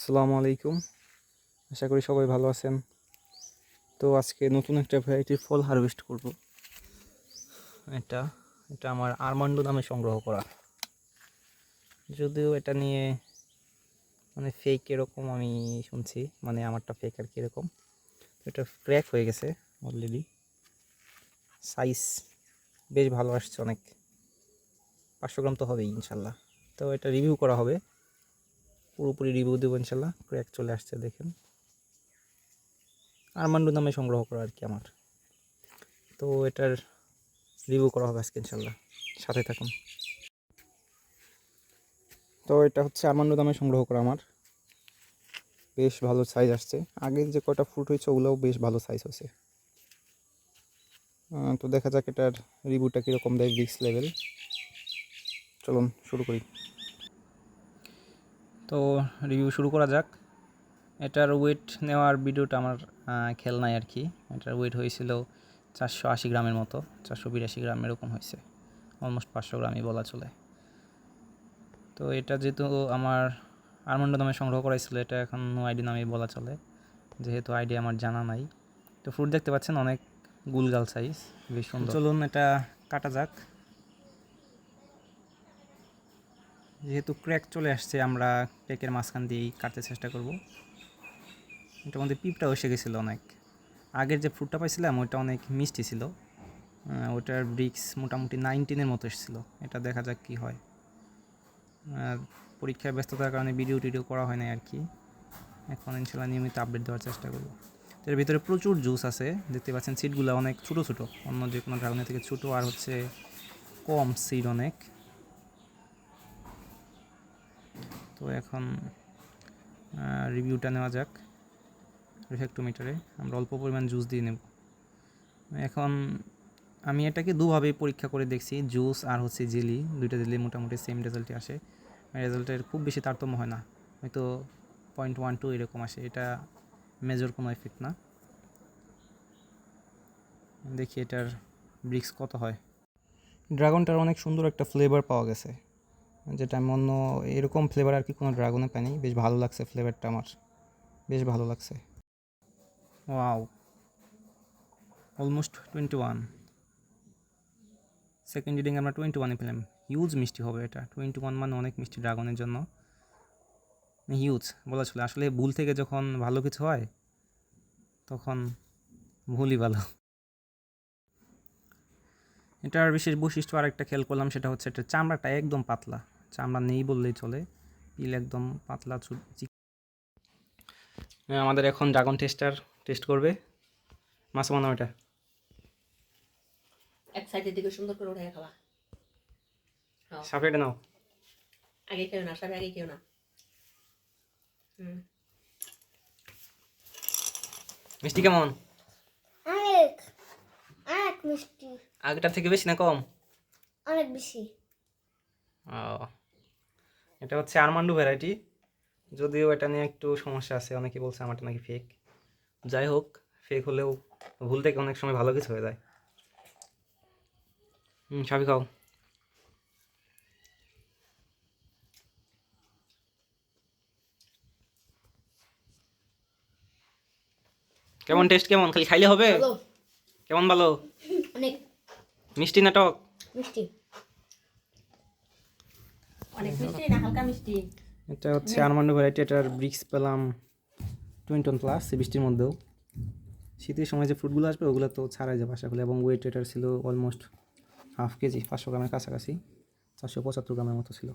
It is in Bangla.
আসসালামু আলাইকুম। আশা করি সবাই ভালো আছেন। তো আজকে নতুন একটা ভ্যারাইটির ফল হারভেস্ট করব। এটা এটা আমার আরমান্ডো নামে সংগ্রহ করা। যদিও এটা নিয়ে মানে ফেক এরকম আমি শুনছি মানে আমারটা ফেক আর কি এরকম। এটা ক্র্যাক হয়ে গেছে অলরেডি সাইজ বেশ ভালো আসছে অনেক। পাঁচশো গ্রাম তো হবেই ইনশাল্লাহ। তো এটা রিভিউ করা হবে। পুরোপুরি রিভিউ দেবো ইনশাল্লাহ ক্র্যাক চলে আসছে, দেখেন। আরমান্ডু নামে সংগ্রহ করা আর কি আমার। তো এটার রিভিউ করা হবে আজকে ইনশাল্লাহ। সাথে থাকুন। তো এটা হচ্ছে আরমান্ডু নামে সংগ্রহ করা আমার। বেশ ভালো সাইজ আসছে। আগের যে কটা ফ্রুট হয়েছে, ওগুলোও বেশ ভালো সাইজ হয়েছে তো দেখা যাক এটার রিভিউটা কীরকম দেয় রিক্স লেভেল চলুন, শুরু করি। তো রিভিউ শুরু করা যাক। এটার ওয়েট নেওয়ার ভিডিওটা আমার খেয়াল নাই আর কি। এটার ওয়েট হয়েছিল চারশো আশি গ্রামের মতো, চারশো বিরাশি গ্রাম এরকম হয়েছে। অলমোস্ট পাঁচশো গ্রামই বলা চলে। তো এটা যেহেতু আমার আরমন্ড নামে সংগ্রহ করাইছিল এটা এখন আইডি নামেই বলা চলে। যেহেতু আইডি আমার জানা নাই। তো ফ্রুট দেখতে পাচ্ছেন, অনেক গুলগাল সাইজ বেশ সুন্দর। চলুন এটা কাটা যাক। যেহেতু ক্র্যাক চলে আসছে, আমরা ক্র্যাকের মাঝখান দিয়েই কাটতে চেষ্টা করব। এটার মধ্যে পিপটাও এসে গেছিল অনেক। আগের যে ফ্রুটটা পাইছিলাম, ওইটা অনেক মিষ্টি ছিল। ওটার ব্রিক্স মোটামুটি নাইনটিনের মতো এসেছিল। এটা দেখা যাক কি হয়। আর পরীক্ষায় ব্যস্ততার কারণে ভিডিও টিডিও করা হয় না আর কি। এখন ইনশাল্লাহ নিয়মিত আপডেট দেওয়ার চেষ্টা করব। এর ভিতরে প্রচুর জুস আছে। দেখতে পাচ্ছেন সিটগুলো অনেক ছোটো ছোটো। অন্য যে কোনো ড্রাগনের থেকে ছোটো আর হচ্ছে কম সিড অনেক। তো এখন রিভিউটা নেওয়া যাক রিফ্যাক্টোমিটারে আমরা অল্প পরিমাণ জুস দিয়ে নেব। এখন আমি এটাকে দুভাবেই পরীক্ষা করে দেখছি জুস আর হচ্ছে জেলি দুইটা দিলে মোটামুটি সেম রেজাল্টই আসে। রেজাল্টের খুব বেশি তারতম্য হয় না। হয়তো পয়েন্ট ওয়ান টু এরকম আসে। এটা মেজর কোনো এফেক্ট না। দেখি এটার ব্রিক্স কত হয়। ড্রাগনটার অনেক সুন্দর একটা ফ্লেভার পাওয়া গেছে। যেটা আমি অন্য এরকম ফ্লেভার আর কি কোনো ড্রাগনে পাইনি বেশ ভালো লাগছে ফ্লেভারটা আমার। বেশ ভালো লাগছে। Wow almost twenty one second reading আমরা টোয়েন্টি ওয়ানে পেলাম। হিউজ মিষ্টি হবে এটা। টোয়েন্টি ওয়ান মানে অনেক মিষ্টি ড্রাগনের জন্য। হিউজ বলা ছিল আসলে ভুল থেকে যখন ভালো কিছু হয়, তখন ভুলই ভালো। এটার বিশেষ বৈশিষ্ট্য আর একটা খেয়াল করলাম, সেটা হচ্ছে এটা চামড়াটা একদম পাতলা। চামড়া নেই বললেই চলে। পিল একদম পাতলা হ্যাঁ, আমাদের এখন ড্রাগন টেস্টার টেস্ট করবে। মাছ বানাও এটা। এক সাইডের দিকে সুন্দর করে উঠে খাওয়া হ্যাঁ। নাও। আগে খেও না সবাই আগে খেও না। মিষ্টি কেমন? অনেক অনেক মিষ্টি। আগেটার থেকে বেশি না কম? অনেক বেশি। ও। এটা হচ্ছে আরমান্ডু ভ্যারাইটি যদিও এটা নিয়ে একটু সমস্যা আছে অনেকে বলছে আমারটা নাকি ফেক যাই হোক ফেক হলেও ভুল থেকে অনেক সময় ভালো কিছু হয়ে যায়। হুম সবই খাও। কেমন টেস্ট কেমন? খালি খাইলে হবে? কেমন ভালো? অনেক। মিষ্টি নাটক? মিষ্টি। অনেক মিষ্টি না হালকা মিষ্টি? এটা হচ্ছে আরমান্ডো ভ্যারাইটি এটার ব্রিক্স পেলাম টোয়েন্টি প্লাস বৃষ্টির মধ্যেও। শীতের সময় যে ফ্রুটগুলো আসবে ওগুলো তো ছাড়াই যাবে আশা করি। এবং ওয়েট এটার ছিল অলমোস্ট হাফ কেজি পাঁচশো গ্রামের কাছাকাছি চারশো পঁচাত্তর গ্রামের মতো ছিল।